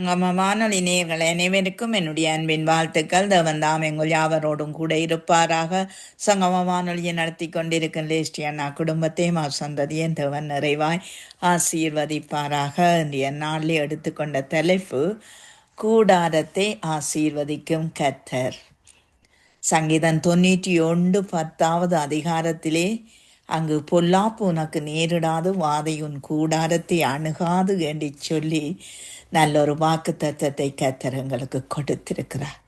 வானொலி நேயர்கள் அனைவருக்கும் என்னுடைய அன்பின் வாழ்த்துக்கள். தேவன்தாம் எங்கள் யாவரோடும் கூட இருப்பாராக. சங்கம வானொலியை நடத்தி கொண்டிருக்கும் லேஸ்டி அண்ணா குடும்பத்தையும் அவர் சந்ததியும் தேவன் நிறைவாய் ஆசீர்வதிப்பாராக. இன்றைய நாளில் எடுத்துக்கொண்ட தலைப்பு கூடாரத்தை ஆசீர்வதிக்கும் கத்தர் சங்கீதம் தொண்ணூற்றி ஒன்று பத்தாவது அதிகாரத்திலே அங்கு பொல்லாப்பு உனக்கு நேரிடாது வாதை உன் கூடாரத்தை அணுகாது என்று சொல்லி நல்ல ஒரு வாக்கு தத்தத்தை கத்தர் எங்களுக்கு கொடுத்திருக்கிறார்.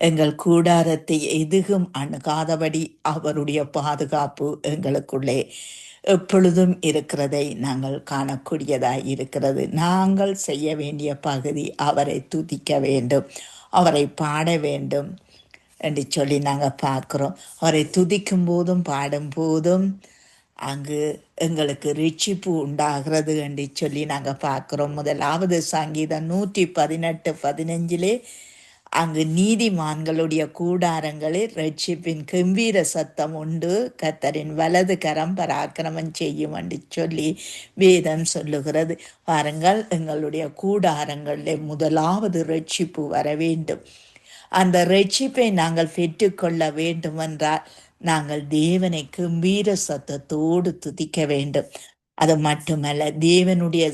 எங்கள் கூடாரத்தை எதுகும் அணுகாதபடி அவருடைய பாதுகாப்பு எங்களுக்குள்ளே எப்பொழுதும் இருக்கிறதை நாங்கள் காணக்கூடியதாய் இருக்கிறது. நாங்கள் செய்ய வேண்டிய பகுதி அவரை துதிக்க வேண்டும் அவரை பாட வேண்டும் என்று சொல்லி நாங்கள் பார்க்குறோம். அவரை துதிக்கும் போதும் பாடும் போதும் அங்கு எங்களுக்கு ரிச்சிப்பு உண்டாகிறது என்று சொல்லி நாங்கள் பார்க்குறோம். முதலாவது சங்கீதம் நூற்றி பதினெட்டு பதினஞ்சிலே அங்கு நீதிமான்களுடைய கூடாரங்களில் ரட்சிப்பின் கம்பீர சத்தம் உண்டு. கத்தரின் வலது கரம் பராக்கிரமம் செய்யும் என்று சொல்லி வேதம் சொல்லுகிறது. பாருங்கள் எங்களுடைய கூடாரங்களில் முதலாவது ரட்சிப்பு வர வேண்டும். அந்த ரட்சிப்பை நாங்கள் பெற்றுக்கொள்ள வேண்டுமென்றால் நாங்கள் தேவனை கம்பீர சத்தத்தோடு துதிக்க வேண்டும். அது மட்டுமல்ல தேவனுடைய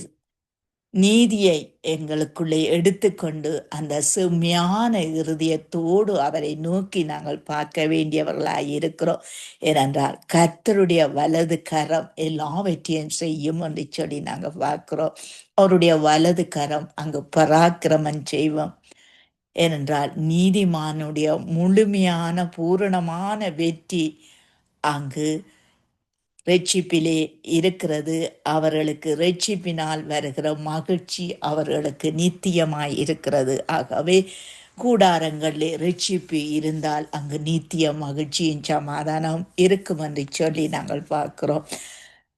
நீதியை எங்களுக்குள்ளே எடுத்துக்கொண்டு அந்த செம்மையான இருதயத்தோடு அவரை நோக்கி நாங்கள் பார்க்க வேண்டியவர்களாய் இருக்கிறோம். ஏனென்றால் கர்த்தருடைய வலது கரம் எல்லாவற்றையும் செய்யும் என்று சொல்லி நாங்கள் பார்க்கிறோம். அவருடைய வலது கரம் அங்கு பராக்கிரமம் செய்வோம். ஏனென்றால் நீதிமானுடைய முழுமையான பூரணமான வெற்றி அங்கு ரட்சிப்பிலே இருக்கிறது. அவர்களுக்கு ரட்சிப்பினால் வருகிற மகிழ்ச்சி அவர்களுக்கு நித்தியமாய் இருக்கிறது. ஆகவே கூடாரங்களிலே ரட்சிப்பு இருந்தால் அங்கு நித்திய மகிழ்ச்சியும் சமாதானம் இருக்கும் என்று சொல்லி நாங்கள் பார்க்கிறோம்.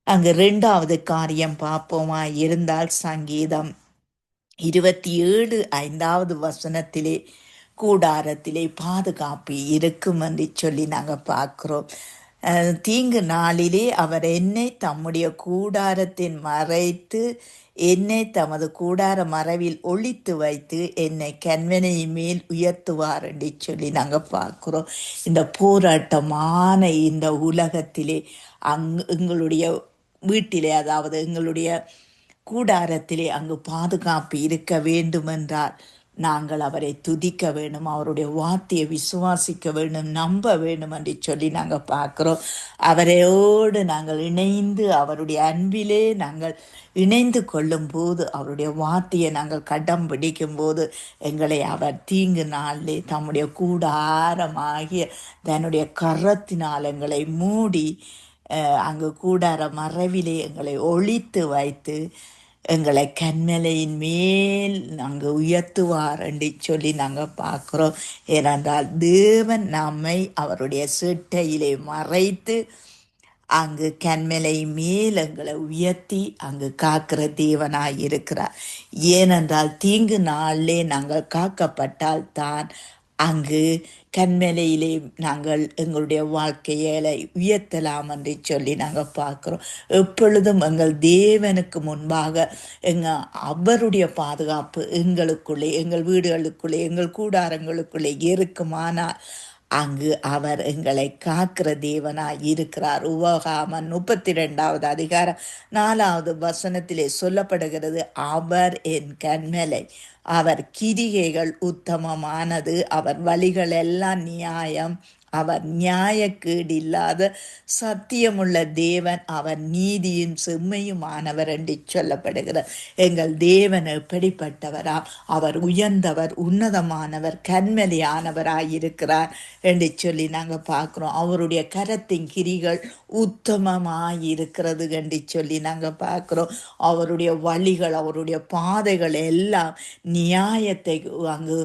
அங்கு ரெண்டாவது காரியம் பார்ப்போமா இருந்தால் சங்கீதம் இருபத்தி ஏழு ஐந்தாவது வசனத்திலே கூடாரத்திலே பாதுகாப்பு இருக்கும் என்று சொல்லி நாங்கள் பார்க்குறோம். தீங்கு நாளிலே அவர் என்னை தம்முடைய கூடாரத்தின் மறைத்து என்னை தமது கூடார மறைவில் ஒளித்து வைத்து என்னை கண்வனை மேல் உயர்த்துவார் என்று சொல்லி நாங்கள் பார்க்குறோம். இந்த போராட்டமான இந்த உலகத்திலே அங் எங்களுடைய வீட்டிலே அதாவது எங்களுடைய கூடாரத்திலே அங்கு பாதுகாப்பு இருக்க வேண்டுமென்றால் நாங்கள் அவரை துதிக்க வேணும் அவருடைய வார்த்தையை விசுவாசிக்க வேணும் நம்ப வேணும் என்று சொல்லி நாங்கள் பார்க்குறோம். அவரையோடு நாங்கள் இணைந்து அவருடைய அன்பிலே நாங்கள் இணைந்து கொள்ளும் போது அவருடைய வார்த்தையை நாங்கள் கடம் பிடிக்கும் போது எங்களை அவர் தீங்கு நாளிலே தம்முடைய கூடாரமாகிய தன்னுடைய கரத்தினால் எங்களை மூடி அங்கு கூடார மறைவிலே எங்களை ஒழித்து வைத்து எங்களை கண்மலையின் மேல் நாங்கள் உயர்த்துவார் என்று சொல்லி நாங்கள் பார்க்குறோம். ஏனென்றால் தேவன் நம்மை அவருடைய சிட்டையிலே மறைத்து அங்கு கண்மலை மேல் எங்களை உயர்த்தி அங்கு காக்கிற தேவனாய் இருக்கிறார். ஏனென்றால் தீங்கு நாளிலே நாங்கள் காக்கப்பட்டால் தான் அங்கு கண்மலையிலே நாங்கள் எங்களுடைய வாழ்க்கையை உயர்த்தலாம் என்று சொல்லி நாங்கள் பார்க்குறோம். எப்பொழுதும் எங்கள் தேவனுக்கு முன்பாக எங்கள் அவருடைய பாதுகாப்பு எங்களுக்குள்ளே எங்கள் வீடுகளுக்குள்ளே எங்கள் கூடாரங்களுக்குள்ளே இருக்குமானால் அங்கு அவர் எங்களை காக்கிற தேவனாய் இருக்கிறார். உவகாமன் முப்பத்தி ரெண்டாவது அதிகாரம் நாலாவது வசனத்திலே சொல்லப்படுகிறது அவர் என் கண்மலை அவர் கிரிகைகள் உத்தமமானது அவர் வழிகள் எல்லாம் நியாயம். அவர் நியாயக்கேடு இல்லாத சத்தியமுள்ள தேவன் அவர் நீதியும் செம்மையுமானவர் என்று சொல்லப்படுகிறார். எங்கள் தேவன் எப்படிப்பட்டவரா அவர் உயர்ந்தவர் உன்னதமானவர் கண்மலியானவராயிருக்கிறார் என்று சொல்லி நாங்கள் பார்க்குறோம். அவருடைய கரத்தின் கிரிகள் உத்தமமாயிருக்கிறது என்று சொல்லி நாங்கள் பார்க்குறோம். அவருடைய வழிகள் அவருடைய பாதைகள் எல்லாம் நியாயத்தை அங்கு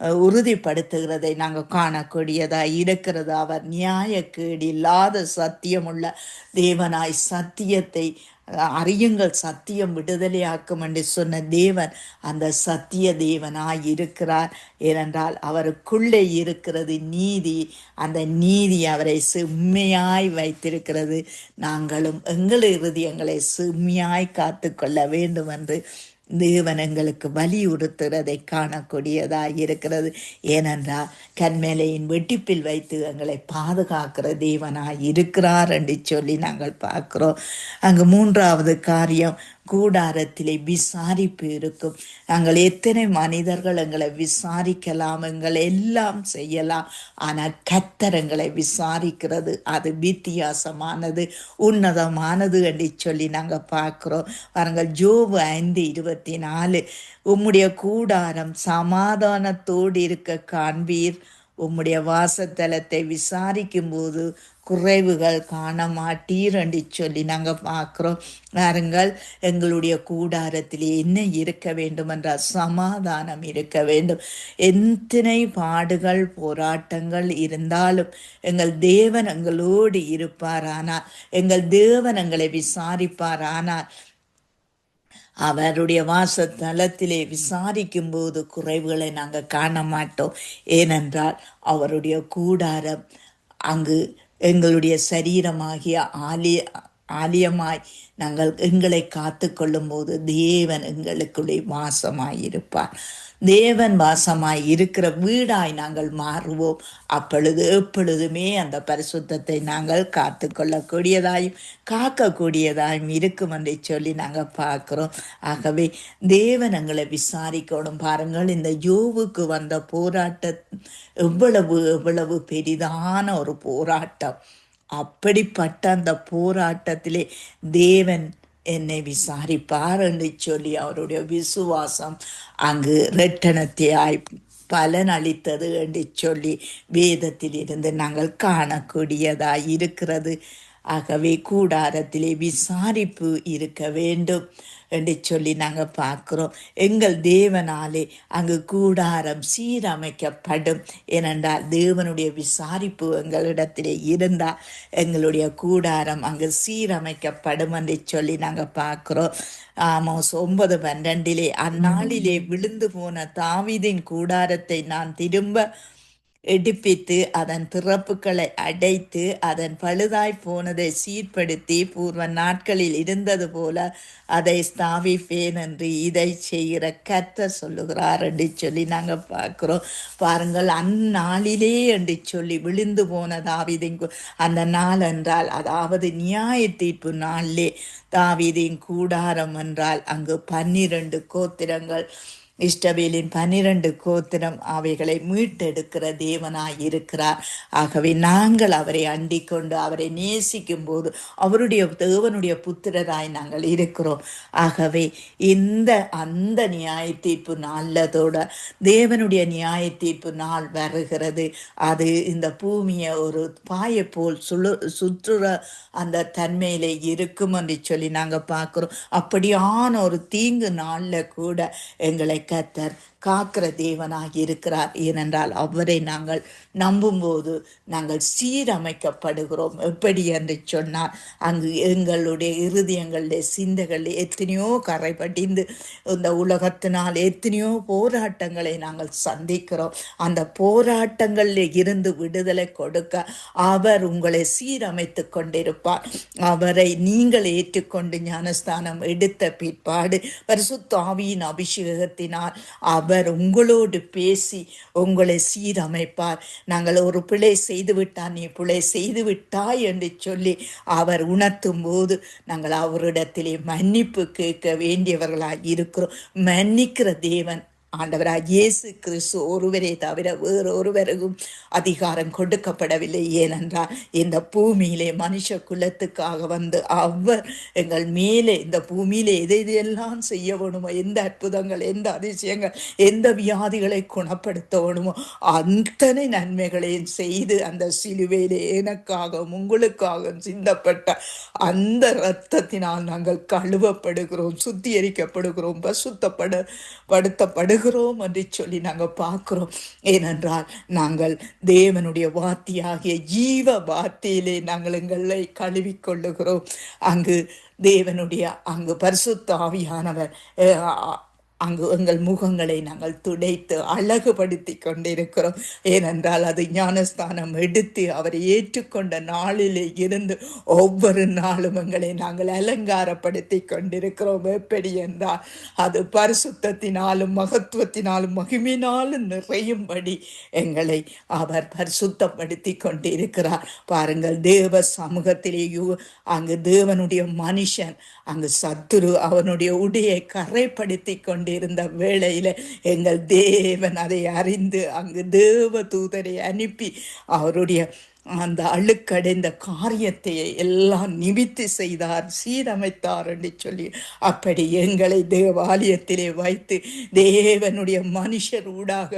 உறுதிப்படுத்துகிறதை நாங்கள் காணக்கூடியதாய் இருக்கிறது. அவர் நியாயக்கேடு இல்லாத சத்தியமுள்ள தேவனாய் சத்தியத்தை அறியுங்கள். சத்தியம் விடுதலையாக்கும் என்று சொன்ன தேவன் அந்த சத்திய தேவனாய் இருக்கிறார். ஏனென்றால் அவருக்குள்ளே இருக்கிறது நீதி. அந்த நீதி அவரை செம்மையாய் வைத்திருக்கிறது. நாங்களும் எங்கள் இருதயங்களை செம்மையாய் காத்து கொள்ள வேண்டும் என்று தேவனங்களுக்கு வலியுறுத்துறதை காணக்கூடியதாக இருக்கிறது. ஏனென்றால் கண்மேலையின் வெட்டிப்பில் வைத்து எங்களை பாதுகாக்கிற தேவனாக இருக்கிறார் என்று சொல்லி நாங்கள் பார்க்கிறோம். அங்கு மூன்றாவது காரியம் கூடாரத்திலே விசாரிப்பு இருக்கும். நாங்கள் எத்தனை மனிதர்கள் எங்களை விசாரிக்கலாம் எங்களை எல்லாம் செய்யலாம். ஆனால் கத்தரங்களை விசாரிக்கிறது. அது வித்தியாசமானது உன்னதமானது என்று சொல்லி நாங்கள் பார்க்குறோம். பாருங்கள் ஜோபு ஐந்து இருபத்தி நாலு. உம்முடைய கூடாரம் சமாதானத்தோடு இருக்க காண்பீர். உம்முடைய வாசத்தலத்தை விசாரிக்கும் போது குறைவுகள் காண மாட்டீர் என்று சொல்லி நாங்கள் பார்க்குறோம். பாருங்கள் எங்களுடைய கூடாரத்தில் என்ன இருக்க வேண்டும் என்றால் சமாதானம் இருக்க வேண்டும். எத்தனை பாடுகள் போராட்டங்கள் இருந்தாலும் எங்கள் தேவன் எங்களோடு இருப்பாரானால் எங்கள் தேவன் எங்களை விசாரிப்பாரானால் அவருடைய வாசத்தலத்திலே விசாரிக்கும் போது குறைவுகளை நாங்கள் காண மாட்டோம். ஏனென்றால் அவருடைய கூடாரம் அங்கு எங்களுடைய சரீரமாகிய ஆலய ஆலயமாய் நாங்கள் எங்களை காத்து கொள்ளும் போது தேவன் எங்களுக்குள்ளே வாசமாயிருப்பார். தேவன் வாசமாய் இருக்கிற வீடாய் நாங்கள் மாறுவோம். அப்பொழுது எப்பொழுதுமே அந்த பரிசுத்தத்தை நாங்கள் காத்து கொள்ளக்கூடியதாயும் காக்கக்கூடியதாயும் இருக்கும் என்று சொல்லி நாங்கள் பார்க்குறோம். ஆகவே தேவன் எங்களை விசாரிக்கணும். பாருங்கள் இந்த யோவுக்கு வந்த போராட்டம் எவ்வளவு எவ்வளவு பெரிதான ஒரு போராட்டம். அப்படிப்பட்ட அந்த போராட்டத்திலே தேவன் என்னை விசாரிப்பார் என்று சொல்லி அவருடைய விசுவாசம் அங்கு ரெட்டனத்தையாய் பலன் அளித்தது என்று சொல்லி வேதத்தில் இருந்து நாங்கள் காணக்கூடியதாய் இருக்கிறது. ஆகவே கூடாரத்திலே விசாரிப்பு இருக்க வேண்டும். என்று சொல்லி நாங்கள் பார்க்குறோம். எங்கள் தேவனாலே அங்கு கூடாரம் சீரமைக்கப்படும். ஏனென்றால் தேவனுடைய விசாரிப்பு எங்களிடத்திலே இருந்தால் எங்களுடைய கூடாரம் அங்கு சீரமைக்கப்படும் என்று சொல்லி நாங்கள் பார்க்குறோம். ஆமாம் ஒன்பது பன்னெண்டிலே அந்நாளிலே விழுந்து போன தாவிதின் கூடாரத்தை நான் திரும்ப எடுப்பித்து அதன் திறப்புகளை அடைத்து அதன் பழுதாய் போனதை சீர்படுத்தி பூர்வ நாட்களில் இருந்தது போல அதை ஸ்தாபிப்பேன் என்று இதை செய்கிற கத்த சொல்லுகிறார் என்று சொல்லி நாங்கள் பார்க்குறோம். பாருங்கள் அந்நாளிலே என்று சொல்லி விழுந்து போன தாவிதின் அந்த நாள் என்றால் அதாவது நியாய தீர்ப்பு நாளிலே தாவிதின் கூடாரம் என்றால் அங்கு பன்னிரண்டு கோத்திரங்கள் இஷ்டவேலின் பனிரெண்டு கோத்திரம் அவைகளை மீட்டெடுக்கிற தேவனாய் இருக்கிறார் ஆகவே நாங்கள் அவரை அண்டிக் கொண்டு அவரை நேசிக்கும் போது அவருடைய தேவனுடைய புத்திரராய் நாங்கள் இருக்கிறோம். ஆகவே இந்த அந்த நியாய தீர்ப்பு நாளதோட தேவனுடைய நியாய தீர்ப்பு நாள் வருகிறது. அது இந்த பூமியை ஒரு பாயை போல் சுழு சுற்றுற அந்த தன்மையிலே இருக்கும் என்று சொல்லி நாங்கள் பார்க்குறோம். அப்படியான ஒரு தீங்கு நாளில் கூட எங்களை கத்தர் காக்கிற தேவனாக இருக்கிறார். ஏனென்றால் அவரை நாங்கள் நம்பும்போது நாங்கள் சீரமைக்கப்படுகிறோம். எப்படி என்று சொன்னால் அங்கு எங்களுடைய இருதயங்களுடைய சிந்தைகளில் எத்தனையோ கரை படிந்து இந்த உலகத்தினால் எத்தனையோ போராட்டங்களை நாங்கள் சந்திக்கிறோம். அந்த போராட்டங்களில் இருந்து விடுதலை கொடுக்க அவர் உங்களை சீரமைத்து கொண்டிருப்பார். அவரை நீங்கள் ஏற்றுக்கொண்டு ஞானஸ்தானம் எடுத்த பிற்பாடு பரிசுத்தாவியின் அபிஷேகத்தினால் அவர் உங்களோடு பேசி உங்களை சீரமைப்பார். நாங்கள் ஒரு பிழை செய்துவிட்டார் நீ பிழை செய்து விட்டாய் என்று சொல்லி அவர் உணர்த்தும் போது நாங்கள் அவரிடத்திலே மன்னிப்பு கேட்க வேண்டியவர்களாக இருக்கிறோம். மன்னிக்கிற தேவன் ஆண்டவராக இயேசு கிறிஸ்து ஒருவரே தவிர வேறு ஒருவருக்கும் அதிகாரம் கொடுக்கப்படவில்லை. ஏனென்றால் இந்த பூமியிலே மனுஷ குலத்துக்காக வந்து அவர் எங்கள் மேலே இந்த பூமியிலே எதை எதையெல்லாம் செய்ய வேணுமோ எந்த அற்புதங்கள் எந்த அதிசயங்கள் எந்த வியாதிகளை குணப்படுத்த வேணுமோ அத்தனை நன்மைகளையும் செய்து அந்த சிலுவையிலே எனக்காகவும் உங்களுக்காகவும் சிந்தப்பட்ட அந்த இரத்தத்தினால் நாங்கள் கழுவப்படுகிறோம் சுத்திகரிக்கப்படுகிறோம் பசுத்தப்பட அழுகிறோம் என்று சொல்லி நாங்கள் பார்க்கிறோம். ஏனென்றால் நாங்கள் தேவனுடைய வார்த்தையாகிய ஜீவ வார்த்தையிலே நாங்கள் எங்களை கழுவிக்கொள்ளுகிறோம் அங்கு தேவனுடைய அங்கு பரிசுத்த ஆவியானவர் அஹ், அங்கு எங்கள் முகங்களை நாங்கள் துடைத்து அழகுபடுத்தி கொண்டிருக்கிறோம். ஏனென்றால் அது ஞானஸ்தானம் எடுத்து அவரை ஏற்றுக்கொண்ட நாளிலே இருந்து ஒவ்வொரு நாளும் எங்களை நாங்கள் அலங்காரப்படுத்தி கொண்டிருக்கிறோம். எப்படி என்றால் அது பரிசுத்தத்தினாலும் மகத்துவத்தினாலும் மகிமினாலும் நிறையும்படி எங்களை அவர் பரிசுத்தப்படுத்தி கொண்டிருக்கிறார். பாருங்கள் தேவ சமூகத்திலேயோ அங்கு தேவனுடைய மனுஷன் அங்கு சத்துரு அவனுடைய உடையை கரைப்படுத்தி கொண்டிருந்த வேளையில எங்கள் தேவன் அதை அறிந்து அங்கு தேவ தூதரை அனுப்பி அவருடைய அந்த அழுக்கடைந்த காரியத்தை எல்லாம் நிமித்து செய்தார் சீரமைத்தார் என்று சொல்லி அப்படி எங்களை தேவாலயத்திலே வைத்து தேவனுடைய மனுஷர் ஊடாக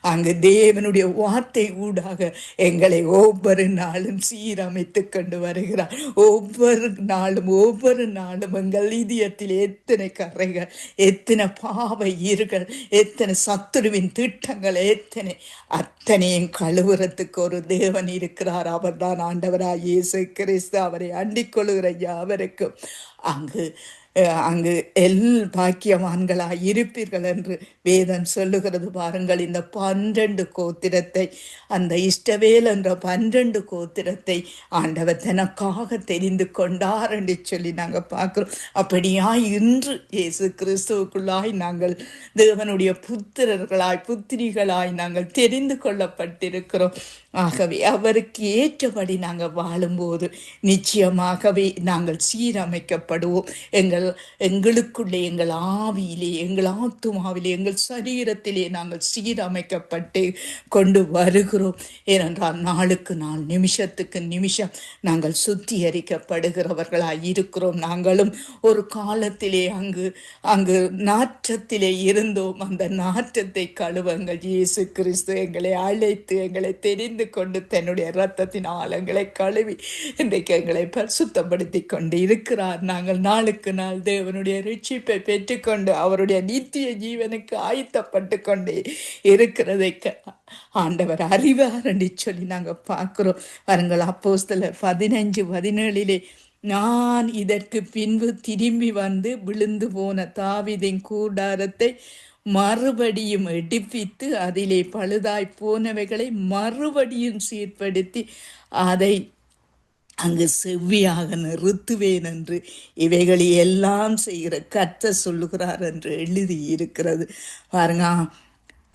அங்கு தேவனுடைய வார்த்தை ஊடாக எங்களை ஒவ்வொரு நாளும் சீரமைத்து கொண்டு வருகிறார். ஒவ்வொரு நாளும் ஒவ்வொரு நாளும் எங்கள் இதயத்தில் எத்தனை கரைகள் எத்தனை பாவை ஈர்கள் எத்தனை சத்துருவின் திட்டங்கள் எத்தனை அத்தனையும் கழுவுறதுக்கு ஒரு தேவன் இருக்கிறார். அவர்தான் ஆண்டவராய் இயேசு கிறிஸ்து. அவரை அண்டிக் கொள்ளுகிற யாவருக்கும் அங்கு அங்கு எல் பாக்கியவான்களாய் இருப்பீர்கள் என்று வேதம் சொல்லுகிறது பாருங்கள். இந்த பன்னிரண்டு கோத்திரத்தை அந்த இஷ்டவேல் என்ற பன்னிரண்டு கோத்திரத்தை ஆண்டவர் தனக்காக தெரிந்து கொண்டார் என்று சொல்லி நாங்கள் பார்க்குறோம். அப்படியா இன்று இயேசு கிறிஸ்துவுக்குள்ளாய் நாங்கள் தேவனுடைய புத்திரர்களாய் புத்திரிகளாய் நாங்கள் தெரிந்து கொள்ளப்பட்டிருக்கிறோம். ஆகவே அவருக்கு ஏற்றபடி நாங்கள் வாழும்போது நிச்சயமாகவே நாங்கள் சீரமைக்கப்படுவோம். எங்கள் எங்களுக்குள்ளே எங்கள் ஆவியிலே எங்கள் ஆத்துமாவிலே எங்கள் சரீரத்திலே நாங்கள் சீரமைக்கப்பட்டு கொண்டு வருகிறோம். ஏனென்றால் நாளுக்கு நாள் நிமிஷத்துக்கு நிமிஷம் நாங்கள் சுத்திகரிக்கப்படுகிறவர்களாய் இருக்கிறோம். நாங்களும் ஒரு காலத்திலே அங்கு அங்கு நாற்றத்திலே இருந்தோம். அந்த நாற்றத்தை கழுவங்கள். இயேசு கிறிஸ்து எங்களை அழைத்து எங்களை தெரிந்து கொண்டு தன்னுடைய இரத்தத்தின் ஆழங்களை கழுவி இன்றைக்கு எங்களை பரிசுத்தப்படுத்தி கொண்டு இருக்கிறார். நாங்கள் நாளுக்கு நாள் தேவனுடைய ரட்சிப்பை பெற்றுக்கொண்டு அவருடைய நித்திய ஜீவனுக்கு ஆயத்தப்பட்டு கொண்டே இருக்கிறதை க- ஆண்டவர் அறிவார் என்று சொல்லி நாங்கள் பார்க்குறோம். பாருங்கள் சில பதினஞ்சு பதினேழிலே நான் இதற்கு பின்பு திரும்பி வந்து விழுந்து போன தாவிதின் கூடாரத்தை மறுபடியும் எடுப்பித்து அதிலே பழுதாய் போனவைகளை மறுபடியும் சீர்படுத்தி அதை அங்கு செவ்வியாக நிறுத்துவேன் என்று இவைகளை எல்லாம் செய்கிற கற்ற சொல்லுகிறார் என்று எழுதி இருக்கிறது. பாருங்க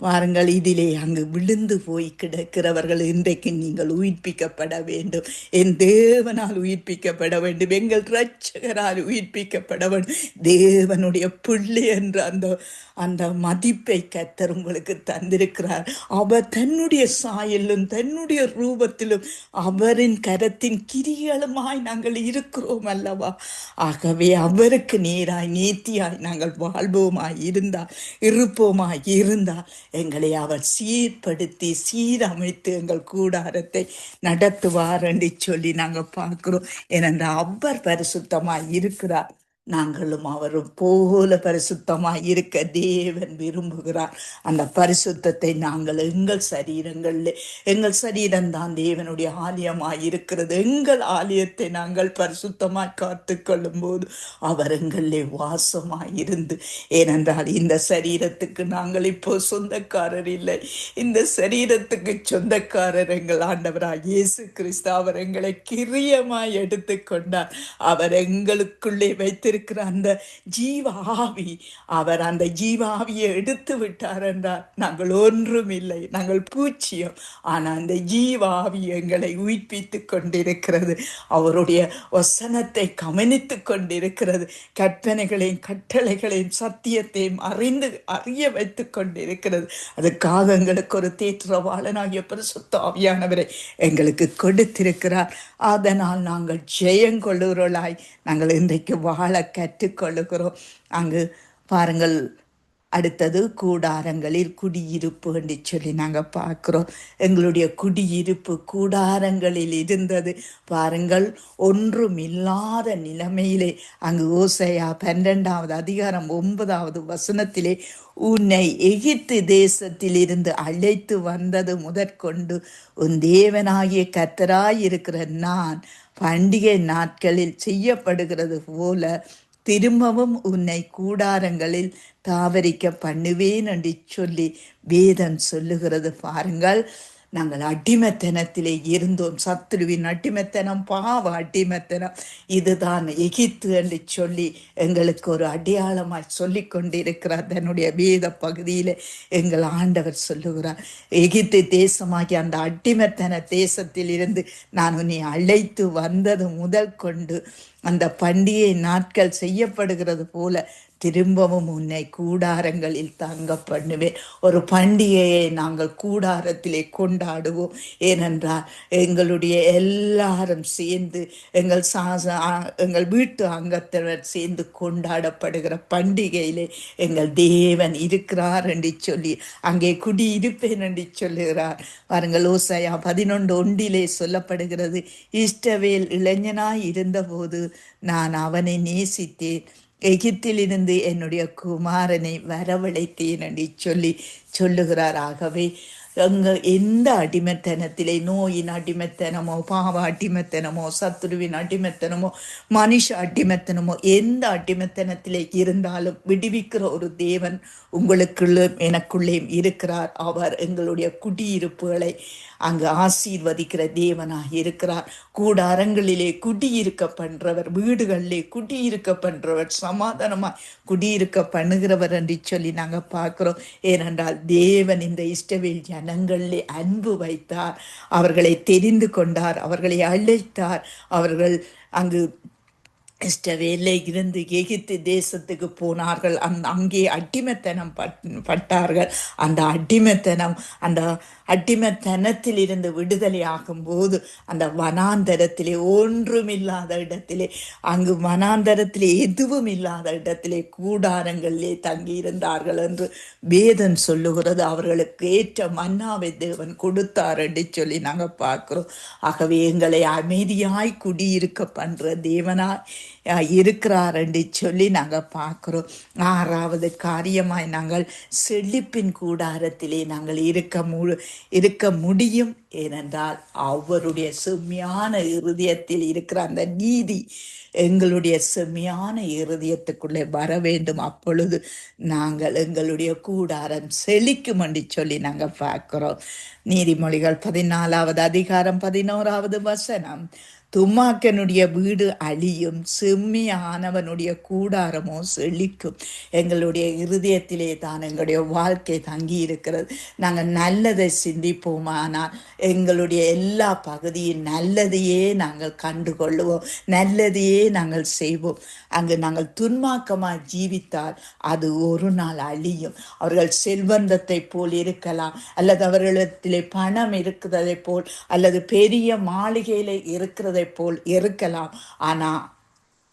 பாருங்கள் இதிலே அங்கு விழுந்து போய் கிடக்கிறவர்கள் இன்றைக்கு நீங்கள் உயிர்ப்பிக்கப்பட வேண்டும். என் தேவனால் உயிர்ப்பிக்கப்பட வேண்டும். எங்கள் இரட்சகரால் உயிர்ப்பிக்கப்பட வேண்டும். தேவனுடைய பிள்ளை என்ற அந்த அந்த மதிப்பை கத்தர் உங்களுக்கு தந்திருக்கிறார். அவர் தன்னுடைய சாயலும் தன்னுடைய ரூபத்திலும் அவரின் கரத்தின் கிரியலுமாய் நாங்கள் இருக்கிறோம் அல்லவா? ஆகவே அவருக்கு நேராய் நீத்தியாய் நாங்கள் வாழ்வோமாய் இருந்தால் இருப்போமாய் இருந்தால் எங்களை அவர் சீர்படுத்தி சீரமைத்து எங்கள் கூடாரத்தை நடத்துவார் என்று சொல்லி நாங்கள் பார்க்கிறோம். ஏனென்றால் அவர் பரிசுத்தமாய் இருக்கிறார். நாங்களும் அவரும் போல பரிசுத்தமாய் இருக்க தேவன் விரும்புகிறார். அந்த பரிசுத்தத்தை நாங்கள் எங்கள் சரீரங்களில் எங்கள் சரீரம்தான் தேவனுடைய ஆலயமாய் இருக்கிறது. எங்கள் ஆலயத்தை நாங்கள் பரிசுத்தமாய் காத்து கொள்ளும் போது அவர் எங்களிலே வாசமாய் இருந்து ஏனென்றால் இந்த சரீரத்துக்கு நாங்கள் இப்போ சொந்தக்காரர் இல்லை. இந்த சரீரத்துக்கு சொந்தக்காரர் எங்கள் ஆண்டவராக இயேசு கிறிஸ்து அவர் எங்களை கிரியமாய் எடுத்துக்கொண்டார். அவர் எங்களுக்குள்ளே இருக்கிற அந்த ஜீவ ஆவி அவர் அந்த ஜீவ ஆவியை எடுத்து விட்டார் என்றால் நாங்கள் ஒன்றும் இல்லை நாங்கள் பூச்சியம். ஆனால் அந்த ஜீவ ஆவி எங்களை உயிர்ப்பித்து கொண்டிருக்கிறது. அவருடைய வசனத்தை கவனித்து கொண்டிருக்கிறது. கற்பனைகளையும் கட்டளைகளையும் சத்தியத்தையும் அறிந்து அறிய வைத்து கொண்டிருக்கிறது. அதுக்காக எங்களுக்கு ஒரு தேற்றவாளனாகிய பரிசுத்த ஆவியானவரை எங்களுக்கு கொடுத்திருக்கிறார். அதனால் நாங்கள் ஜெயங்கொள்ளுகிறோளாய் நாங்கள் இன்றைக்கு வாழ கற்றுக்கொள்ளுகிறோம் அங்கு பாருங்கள் அடுத்தது கூடாரங்களில் குடியிருப்பு என்று சொல்லி நாங்கள் பார்க்குறோம். எங்களுடைய குடியிருப்பு கூடாரங்களில் இருந்தது. பாருங்கள் ஒன்றும் இல்லாத நிலைமையிலே அங்கு ஓசையா பன்னிரெண்டாவது அதிகாரம் ஒன்பதாவது வசனத்திலே உன்னை எகிப்து தேசத்தில் இருந்து அழைத்து வந்தது முதற்கொண்டு உன் தேவனாகிய கத்தராயிருக்கிற நான் பண்டிகை நாட்களில் செய்யப்படுகிறது போல திரும்பவும் உன்னை கூடாரங்களில் தாவரிக்க பண்ணுவேன் என்று சொல்லி வேதம் சொல்லுகிறது. பாருங்கள் நாங்கள் அடிமைத்தனத்திலே இருந்தோம். சத்துருவின் அடிமைத்தனம் பாவ அடிமைத்தனம். இதுதான் எகித்து என்று சொல்லி எங்களுக்கு ஒரு அடையாளமாய் சொல்லி கொண்டிருக்கிறார். தன்னுடைய வேத பகுதியில் எங்கள் ஆண்டவர் சொல்லுகிறார். எகித்து தேசமாகி அந்த அடிமைத்தன தேசத்தில் இருந்து நான் உன்னை அழைத்து வந்தது முதல் கொண்டு அந்த பண்டிகை நாட்கள் செய்யப்படுகிறது போல திரும்பவும் உன்னை கூடாரங்களில் தங்க பண்ணுவேன். ஒரு பண்டிகையை நாங்கள் கூடாரத்திலே கொண்டாடுவோம். ஏனென்றால் எங்களுடைய எல்லாரும் சேர்ந்து எங்கள் சாச எங்கள் வீட்டு அங்கத்தினர் சேர்ந்து கொண்டாடப்படுகிற பண்டிகையிலே எங்கள் தேவன் இருக்கிறார் என்று சொல்லி அங்கே குடியிருப்பேன் என்று சொல்லுகிறார். பாருங்கள் ஓசையா பதினொன்று ஒன்றிலே சொல்லப்படுகிறது இஷ்டவேல் இளைஞனாய் இருந்தபோது நான் அவனை நேசித்தேன். எகிப்திலிருந்து என்னுடைய குமாரனை வரவழைத்தேன் என்று சொல்லி சொல்லுகிறார் ஆகவே எங்க எந்த அடிமைத்தனத்திலே நோயின் அடிமைத்தனமோ பாவ அடிமைத்தனமோ சத்துருவின் அடிமைத்தனமோ மனுஷ அடிமைத்தனமோ எந்த அடிமைத்தனத்திலே இருந்தாலும் விடுவிக்கிற ஒரு தேவன் உங்களுக்குள்ளும் எனக்குள்ளேயும் இருக்கிறார். அவர் எங்களுடைய குடியிருப்புகளை அங்கு ஆசீர்வதிக்கிற தேவனாக இருக்கிறார். கூடாரங்களிலே குடியிருக்க பண்றவர் வீடுகளிலே குடியிருக்க பண்றவர் சமாதானமாய் குடியிருக்க பண்ணுகிறவர் என்று சொல்லி நாங்கள் பார்க்கிறோம். ஏனென்றால் தேவன் இந்த இஷ்டவேல் மனங்களில் அன்பு வைத்தார். அவர்களை தெரிந்து கொண்டார். அவர்களை அழைத்தார். அவர்கள் அங்கு இஷ்டவேலை இருந்து எகித்து தேசத்துக்கு போனார்கள். அந் அங்கே அடிமைத்தனம் பட்- பட்டார்கள். அந்த அடிமைத்தனம் அந்த அடிமைத்தனத்தில் இருந்து விடுதலை ஆகும்போது அந்த வனாந்தரத்திலே ஒன்றுமில்லாத இடத்திலே அங்கு வனாந்தரத்திலே எதுவும் இல்லாத இடத்திலே கூடாரங்களிலே தங்கியிருந்தார்கள் என்று வேதம் சொல்லுகிறது. அவர்களுக்கு ஏற்ற மன்னாவை தேவன் கொடுத்தார் என்று சொல்லி நாங்கள் பார்க்கிறோம். ஆகவே எங்களை அமைதியாய் குடியிருக்க பண்ற தேவனாய் இருக்கிறார் என்று சொல்லி நாங்கள் பார்க்கிறோம். ஆறாவது காரியமாய் நாங்கள் செழிப்பின் கூடாரத்திலே நாங்கள் இருக்க மு இருக்க முடியும். ஏனென்றால் அவருடைய செம்மையான இருதயத்தில் இருக்கிற அந்த நீதி எங்களுடைய செம்மையான இருதயத்துக்குள்ளே வர வேண்டும். அப்பொழுது நாங்கள் எங்களுடைய கூடாரம் செழிக்கும் என்று சொல்லி நாங்கள் பார்க்கிறோம். நீதிமொழிகள் பதினாலாவது அதிகாரம் பதினோராவது வசனம். தும்மாக்கனுடைய வீடு அழியும் செம்மியானவனுடைய கூடாரமோ செழிக்கும். எங்களுடைய இருதயத்திலே தான் எங்களுடைய வாழ்க்கை தங்கி இருக்கிறது நாங்கள் நல்லதை சிந்திப்போமானால் எங்களுடைய எல்லா பகுதியும் நல்லதையே நாங்கள் கண்டுகொள்ளுவோம். நல்லதையே நாங்கள் செய்வோம். அங்கு நாங்கள் துன்மாக்கமாக ஜீவித்தால் அது ஒரு நாள் அழியும். அவர்கள் செல்வந்தத்தை போல் இருக்கலாம் அல்லது அவர்களிடத்திலே பணம் இருக்கிறதை போல் அல்லது பெரிய மாளிகையில இருக்கிறது போல் இருக்கலாம். ஆனா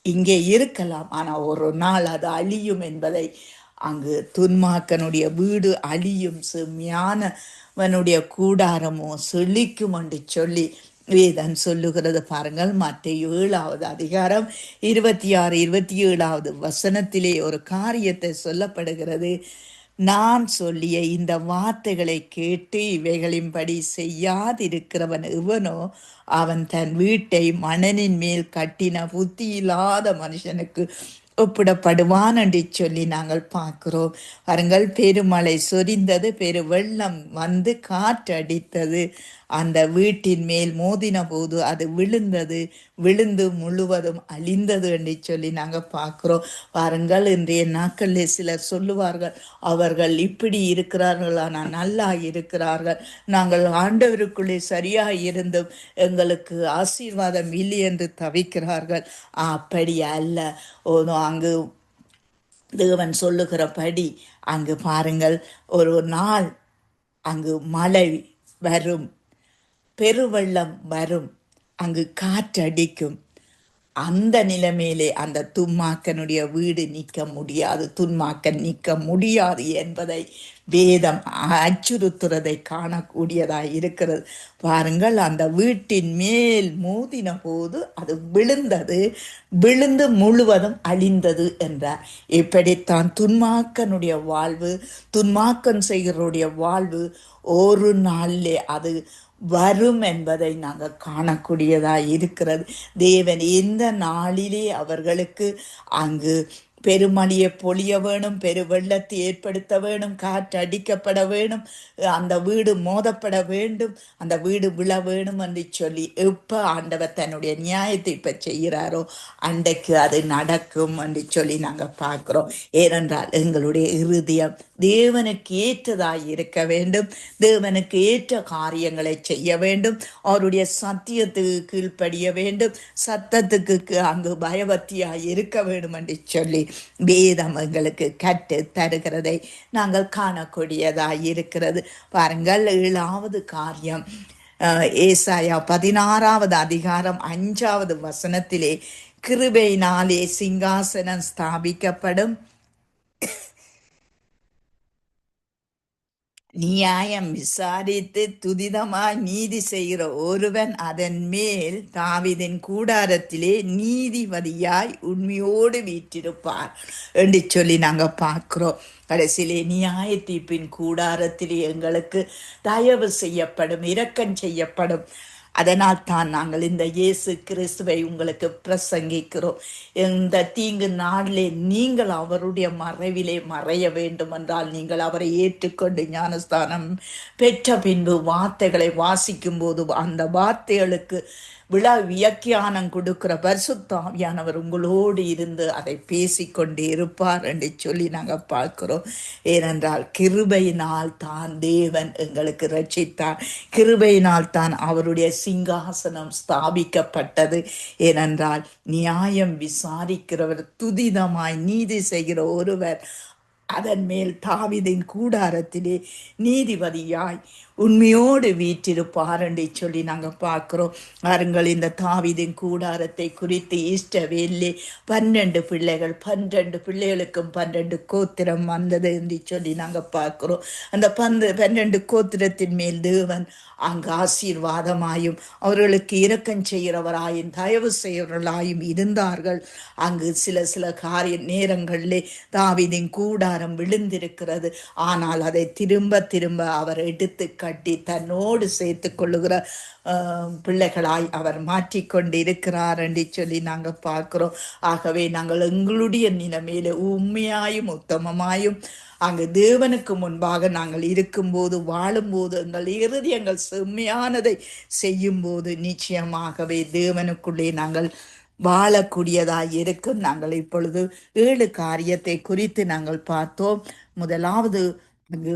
இங்கே இருக்கலாம். ஆனா ஒரு நாள் அது அழியும் என்பதை அங்கு துன்மாக்கனுடைய வீடு அழியும் செம்மையானவனுடைய கூடாரமோ செழிக்கும் என்று சொல்லி வேதன் சொல்லுகிறது பாருங்கள். மற்ற ஏழாவது அதிகாரம் இருபத்தி ஆறு இருபத்தி ஏழாவது வசனத்திலே ஒரு காரியத்தை சொல்லப்படுகிறது. நான் சொல்லிய இந்த வார்த்தைகளை கேட்டு இவைகளின்படி செய்யாதிருக்கிறவன் எவனோ அவன் தன் வீட்டை மணலின் மேல் கட்டின புத்தி இல்லாத மனுஷனுக்கு ஒப்பிடப்படுவான் என்று சொல்லி நாங்கள் பார்க்கிறோம். பாருங்கள் பெருமழை சொரிந்தது பெரு வெள்ளம் வந்து காற்றடித்தது. அந்த வீட்டின் மேல் மோதின போது அது விழுந்தது விழுந்து முழுவதும் அழிந்தது என்று சொல்லி நாங்கள் பார்க்கிறோம். பாருங்கள் இன்றைய நாட்களில் சிலர் சொல்லுவார்கள் அவர்கள் இப்படி இருக்கிறார்கள் ஆனால் நல்லா இருக்கிறார்கள். நாங்கள் ஆண்டவருக்குள்ளே சரியாக இருந்தும் எங்களுக்கு ஆசீர்வாதம் இல்லை என்று தவிக்கிறார்கள். அப்படி அல்ல. ஓ, அங்கு தேவன் சொல்லுகிறபடி அங்கு பாருங்கள் ஒரு நாள் அங்கு மழை வரும் பெருவெள்ளம் வரும் அங்கு காற்றடிக்கும். அந்த நிலைமையிலே அந்த துன்மாக்கனுடைய வீடு நிற்க முடியாது துன்மாக்கன் நிற்க முடியாது என்பதை வேதம் அச்சுறுத்துறதை காணக்கூடியதாய் இருக்கிறது. பாருங்கள் அந்த வீட்டின் மேல் மோதின போது அது விழுந்தது விழுந்து முழுவதும் அழிந்தது என்றார். இப்படித்தான் துன்மாக்கனுடைய வாழ்வு துன்மாக்கன் செய்கிறோடைய வாழ்வு ஒரு நாளிலே அது வரும் என்பதை நாங்கள் காணக்கூடியதாக இருக்கிறது. தேவன் எந்த நாளிலே அவர்களுக்கு அங்கு பெருமணியை பொழிய வேணும் பெரு வெள்ளத்தை ஏற்படுத்த வேணும் காற்று அடிக்கப்பட வேணும் அந்த வீடு மோதப்பட வேண்டும் அந்த வீடு விழ வேணும் என்று சொல்லி எப்போ ஆண்டவர் தன்னுடைய நியாயத்தை இப்போ செய்கிறாரோ அன்றைக்கு அது நடக்கும் என்று சொல்லி நாங்கள் பார்க்குறோம். ஏனென்றால் எங்களுடைய இருதயம் தேவனுக்கு ஏற்றதாய் இருக்க வேண்டும். தேவனுக்கு ஏற்ற காரியங்களை செய்ய வேண்டும். அவருடைய சத்தியத்துக்கு கீழ்ப்படிய வேண்டும். சத்தத்துக்கு அங்கு பயபக்தியாய் இருக்க வேண்டும் என்று சொல்லி வேதம் எங்களுக்கு கற்று தருகிறதை நாங்கள் காணக்கூடியதாய் இருக்கிறது. பாருங்கள் ஏழாவது காரியம். ஏசாயா பதினாறாவது அதிகாரம் அஞ்சாவது வசனத்திலே கிருபையினாலே சிங்காசனம் ஸ்தாபிக்கப்படும். நியாயம் விசாரித்து துதிதமாய் நீதி செய்கிற ஒருவன் அதன் மேல் தாவிதின் கூடாரத்திலே நீதிபதியாய் உண்மையோடு வீற்றிருப்பார் என்று சொல்லி நாங்கள் பார்க்கிறோம். கடைசியிலே நியாய தீர்ப்பின் கூடாரத்திலே எங்களுக்கு தயவு செய்யப்படும் இரக்கம் செய்யப்படும். அதனால் தான் நாங்கள் இந்த இயேசு கிறிஸ்துவை உங்களுக்கு பிரசங்கிக்கிறோம். இந்த தீங்கு நாளிலே நீங்கள் அவருடைய மறைவிலே மறைய வேண்டும் என்றால் நீங்கள் அவரை ஏற்றுக்கொண்டு ஞானஸ்தானம் பெற்ற பின்பு வார்த்தைகளை வாசிக்கும் போது அந்த வார்த்தைகளுக்கு விழா வியக்கியானம் கொடுக்கிற பரிசுத்தாவியானவர் உங்களோடு இருந்து அதை பேசிக்கொண்டே இருப்பார் என்று சொல்லி நாங்கள் பார்க்கிறோம். ஏனென்றால் கிருபையினால் தான் தேவன் எங்களுக்கு ரட்சித்தார் கிருபையினால் தான் அவருடைய சிங்காசனம் ஸ்தாபிக்கப்பட்டது. ஏனென்றால் நியாயம் விசாரிக்கிறவர் துதிதமாய் நீதி செய்கிற ஒருவர் அதன் மேல் தாவிதின் கூடாரத்திலே நீதிபதியாய் உண்மையோடு வீற்றிருப்பார் என்று சொல்லி நாங்கள் பார்க்குறோம். பாருங்கள் இந்த தாவிதின் கூடாரத்தை குறித்து ஈஸ்டவேலே பன்னெண்டு பிள்ளைகள் பன்னெண்டு பிள்ளைகளுக்கும் பன்னெண்டு கோத்திரம் வந்தது என்று சொல்லி நாங்கள் பார்க்குறோம். அந்த பந்து பன்னெண்டு கோத்திரத்தின் மேல் தேவன் அங்கு ஆசீர்வாதமாயும் அவர்களுக்கு இரக்கம் செய்கிறவராயும் தயவு செய்கிறவர்களாயும் இருந்தார்கள். அங்கு சில சில காரிய நேரங்களிலே தாவிதின் கூடாரம் விழுந்திருக்கிறது. ஆனால் அதை திரும்ப திரும்ப அவர் எடுத்து கட்டி தன்னோடு சேர்த்து கொள்ளுகிற பிள்ளைகளாய் அவர் மாற்றிக்கொண்டு இருக்கிறார் என்று சொல்லி நாங்கள் பார்க்கிறோம். ஆகவே நாங்கள் எங்களுடைய நிலைமையில உண்மையாயும் உத்தமமாயும் அங்கு தேவனுக்கு முன்பாக நாங்கள் இருக்கும்போது வாழும்போது எங்கள் இறுதி எங்கள் செம்மையானதை செய்யும்போது நிச்சயமாகவே தேவனுக்குள்ளே நாங்கள் வாழக்கூடியதாய் இருக்கும். நாங்கள் இப்பொழுது ஏழு காரியத்தை குறித்து நாங்கள் பார்த்தோம். முதலாவது அங்கு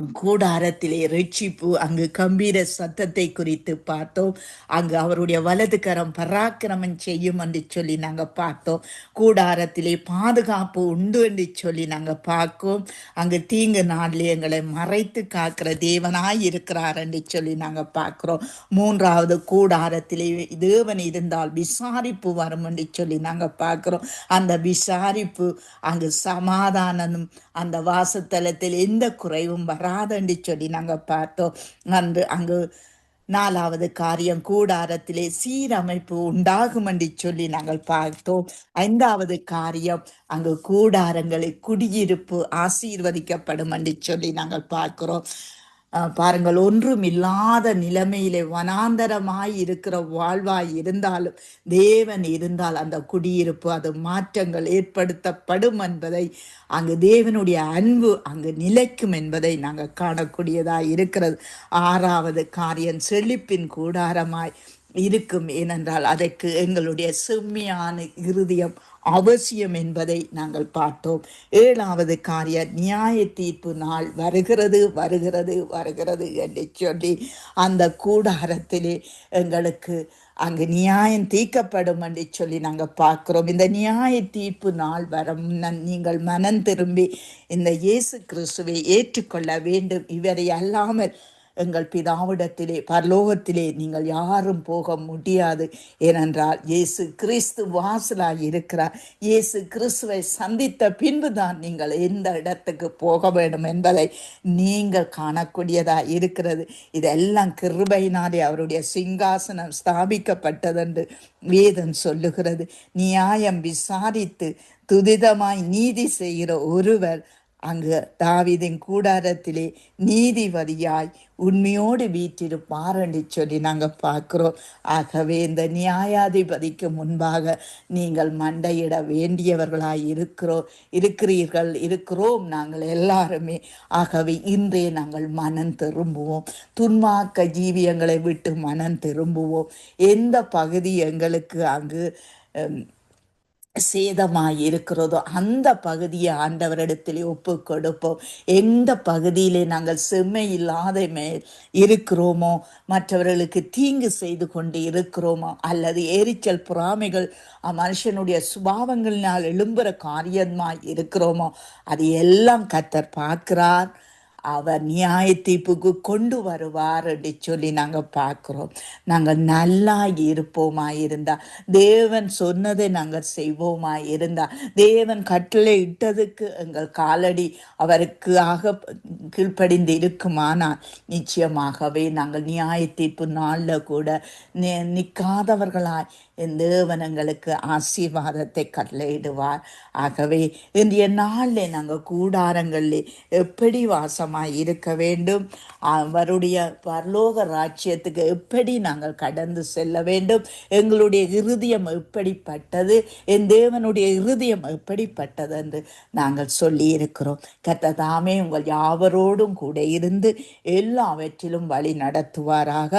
கூடாரத்திலே ரட்சிப்பு அங்கு கம்பீர சத்தத்தை குறித்து பார்த்தோம். அங்கு அவருடைய வலது கரம் பராக்கிரமம் செய்யும் என்று சொல்லி நாங்கள் பார்த்தோம். கூடாரத்திலே பாதுகாப்பு உண்டு என்று சொல்லி நாங்கள் பார்க்கோம். அங்கு தீங்கு நாளில் எங்களை மறைத்து காக்கிற தேவனாய் இருக்கிறார் என்று சொல்லி நாங்கள் பார்க்குறோம். மூன்றாவது கூடாரத்திலே தேவன் இருந்தால் விசாரிப்பு வரும் என்று சொல்லி நாங்கள் பார்க்குறோம். அந்த விசாரிப்பு அங்கு சமாதானம் அந்த வாசத்தலத்தில் எந்த குறைவும் வராதண்டு சொல்லி நாங்கள் பார்த்தோம். அன்று அங்கு நாலாவது காரியம் கூடாரத்திலே சீரமைப்பு உண்டாகும் என்று சொல்லி நாங்கள் பார்த்தோம். ஐந்தாவது காரியம் அங்கு கூடாரங்களில் குடியிருப்பு ஆசீர்வதிக்கப்படும் என்று சொல்லி நாங்கள் பார்க்கிறோம். பாருங்கள் ஒன்றும் இல்லாத நிலைமையிலே வனாந்தரமாய் இருக்கிற வாழ்வாய் இருந்தாலும் தேவன் இருந்தால் அந்த குடியிருப்பு அது மாற்றங்கள் ஏற்படுத்தப்படும் என்பதை அங்கு தேவனுடைய அன்பு அங்கு நிலைக்கும் என்பதை நாங்கள் காணக்கூடியதாய் இருக்கிறது. ஆறாவது காரியம் செழிப்பின் கூடாரமாய் இருக்கும் ஏனென்றால் அதற்கு எங்களுடைய செம்மையான இருதயம் அவசியம் என்பதை நாங்கள் பார்த்தோம். ஏழாவது காரிய நியாய தீர்ப்பு நாள் வருகிறது வருகிறது வருகிறது என்று சொல்லி அந்த கூடாரத்திலே எங்களுக்கு அங்கு நியாயம் தீர்க்கப்படும் என்று சொல்லி நாங்கள் பார்க்குறோம். இந்த நியாய தீர்ப்பு நாள் வரும் நீங்கள் மனம் திரும்பி இந்த இயேசு கிறிஸ்துவை ஏற்றுக்கொள்ள வேண்டும். இவரை அல்லாமல் எங்கள் பிதாவிடத்திலே பரலோகத்திலே நீங்கள் யாரும் போக முடியாது. ஏனென்றால் இயேசு கிறிஸ்து வாசலாய் இருக்கிறார். இயேசு கிறிஸ்துவை சந்தித்த பின்புதான் நீங்கள் எந்த இடத்துக்கு போக வேண்டும் என்பதை நீங்கள் காணக்கூடியதாக இருக்கிறது. இதெல்லாம் கிருபையினாலே அவருடைய சிங்காசனம் ஸ்தாபிக்கப்பட்டதென்று வேதம் சொல்லுகிறது. நியாயம் விசாரித்து துதிதமாய் நீதி செய்கிற ஒருவர் அங்கு தாவிதின் கூடாரத்திலே நீதிபதியாய் உண்மையோடு வீற்றிருப்பார் என்று சொல்லி நாங்கள் பார்க்குறோம். ஆகவே இந்த நியாயாதிபதிக்கு முன்பாக நீங்கள் மண்டையிட வேண்டியவர்களாய் இருக்கிறோம் இருக்கிறீர்கள் இருக்கிறோம் நாங்கள் எல்லாருமே. ஆகவே இன்றே நாங்கள் மனம் திரும்புவோம். துன்மாக்க ஜீவியங்களை விட்டு மனம் திரும்புவோம். எந்த பகுதி எங்களுக்கு அங்கு சேதமாய் இருக்கிறதோ அந்த பகுதியை ஆண்டவரிடத்திலே ஒப்பு கொடுப்போம் எந்த பகுதியிலே நாங்கள் செம்மை இல்லாத மேல் இருக்கிறோமோ மற்றவர்களுக்கு தீங்கு செய்து கொண்டு இருக்கிறோமோ அல்லது எரிச்சல் பொறாமைகள் மனுஷனுடைய சுபாவங்களினால் எழும்புற காரியமாய் இருக்கிறோமோ அது எல்லாம் கத்தர் பார்க்கிறார். அவர் நியாய தீர்ப்புக்கு கொண்டு வருவார் என்று சொல்லி நாங்கள் பார்க்குறோம். நாங்கள் நல்லா இருப்போமா இருந்தா? தேவன் சொன்னதை நாங்கள் செய்வோமா இருந்தா? தேவன் கட்டளை இட்டதுக்கு எங்கள் காலடி அவருக்கு ஆக கீழ்ப்படிந்து இருக்குமானால் நிச்சயமாகவே நாங்கள் நியாய தீர்ப்பு நாளில் கூட நிற்காதவர்களாய் என் தேவனங்களுக்கு ஆசீர்வாதத்தை கட்டளையிடுவார். ஆகவே இன்றைய நாளில் நாங்கள் கூடாரங்களில் எப்படி வாசமாக இருக்க வேண்டும்? அவருடைய பரலோக ராஜ்யத்துக்கு எப்படி நாங்கள் கடந்து செல்ல வேண்டும்? எங்களுடைய இருதயம் எப்படிப்பட்டது? என் தேவனுடைய இருதயம் எப்படிப்பட்டது என்று நாங்கள் சொல்லி இருக்கிறோம் கத்ததாமே உங்கள் யாவரோடும் கூட இருந்து எல்லாவற்றிலும் வழி நடத்துவாராக.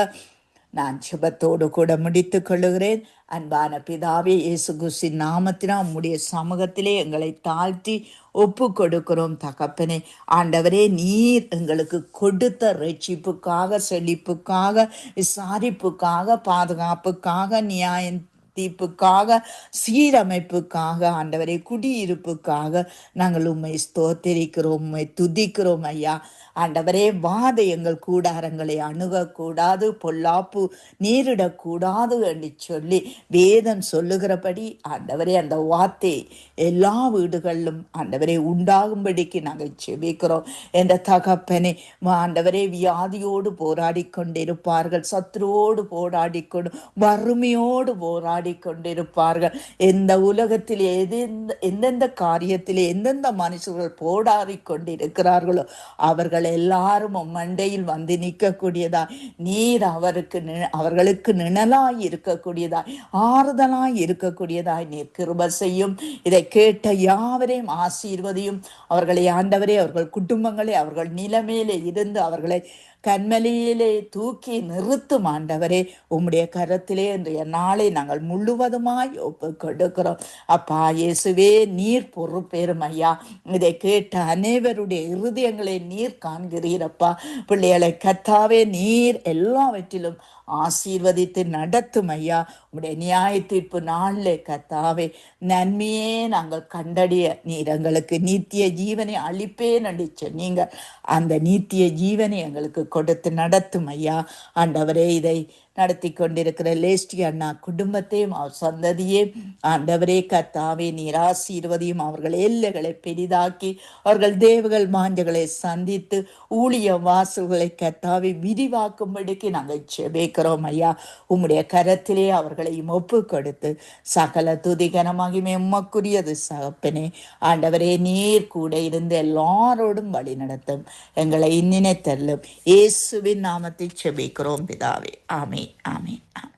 நான் சுபத்தோடு கூட முடித்து கொள்ளுகிறேன். அன்பான பிதாவே இயேசு கிறிஸ்துவின் நாமத்தினா உம்முடைய சமூகத்திலே எங்களை தாழ்த்தி ஒப்பு கொடுக்கிறோம் தகப்பனே. ஆண்டவரே நீர் எங்களுக்கு கொடுத்த ரட்சிப்புக்காக செழிப்புக்காக விசாரிப்புக்காக பாதுகாப்புக்காக நியாயம் தீர்ப்புக்காக சீரமைப்புக்காக ஆண்டவரை குடியிருப்புக்காக நாங்கள் உம்மை ஸ்தோத்தரிக்கிறோம் உண்மை துதிக்கிறோம் ஐயா. ஆண்டவரே வாத எங்கள் கூடாரங்களை அணுகக்கூடாது பொல்லாப்பு நேரிடக்கூடாது என்று சொல்லி வேதம் சொல்லுகிறபடி ஆண்டவரே அந்த வார்த்தை எல்லா வீடுகளிலும் ஆண்டவரே உண்டாகும்படிக்கு நாங்கள் செபிக்கிறோம் என்ற தகப்பனே. ஆண்டவரே வியாதியோடு போராடி கொண்டிருப்பார்கள் சத்ருவோடு போராடி கொண்டு வறுமையோடு போராடி போராடிக்கொண்டிருப்பார்கள் எந்த உலகத்தில் எதெந்த எந்தெந்த காரியத்திலே எந்தெந்த மனுஷர்கள் போராடி கொண்டிருக்கிறார்களோ அவர்கள் எல்லாரும் மண்டையில் வந்து நிற்கக்கூடியதா நீர் அவருக்கு அவர்களுக்கு நிழலாய் இருக்கக்கூடியதாய் ஆறுதலாய் இருக்கக்கூடியதாய் நீர் கிருப செய்யும். இதை கேட்ட யாவரையும் ஆசீர்வதியும். அவர்களை ஆண்டவரே அவர்கள் குடும்பங்களே அவர்கள் நிலைமையிலே இருந்து அவர்களை கண்மலையிலே தூக்கி நிறுத்தும் ஆண்டவரே உம்முடைய கரத்திலே இன்றைய நாளை நாங்கள் முழுவதுமாய் ஒப்பு கொடுக்கிறோம் அப்பா இயேசுவே நீர் பொறுப்பேறும் ஐயா. இதை கேட்ட அனைவருடைய இருதயங்களை நீர் காண்கிறீரப்பா. பிள்ளைகளை கத்தாவே நீர் எல்லாவற்றிலும் ஆசீர்வதித்து நடத்தும் ஐயா. உடைய நியாய தீர்ப்பு நாளில் கத்தாவே நன்மையே நாங்கள் கண்டடிய. நீர் எங்களுக்கு நித்திய ஜீவனை அளிப்பேன் என்று நீங்கள் அந்த நித்திய ஜீவனை எங்களுக்கு கொடுத்து நடத்தும் ஐயா. ஆண்டவரே இதை நடத்தி கொண்டிருக்கிற லேஸ்டி அண்ணா குடும்பத்தையும் அவர் சந்ததியே ஆண்டவரே கத்தாவே நீர் ஆசீர்வதியும் அவர்கள் எல்லைகளை பெரிதாக்கி அவர்கள் தேவகள் மாஞ்சகளை சந்தித்து ஊழிய வாசல்களை கத்தாவே விரிவாக்கும்படிக்கு நாங்கள் செபிக்கிறோம் ஐயா. உம்முடைய கரத்திலே அவர்களையும் ஒப்பு கொடுத்து சகல துதிகன உம்மக்குரியது சகப்பனே. ஆண்டவரே நீர் கூட இருந்து எல்லாரோடும் வழி நடத்தும். எங்களை இன்னினை தள்ளும் இயேசுவின் நாமத்தை செபிக்கிறோம் பிதாவே. ஆமே ஆமே ஆமே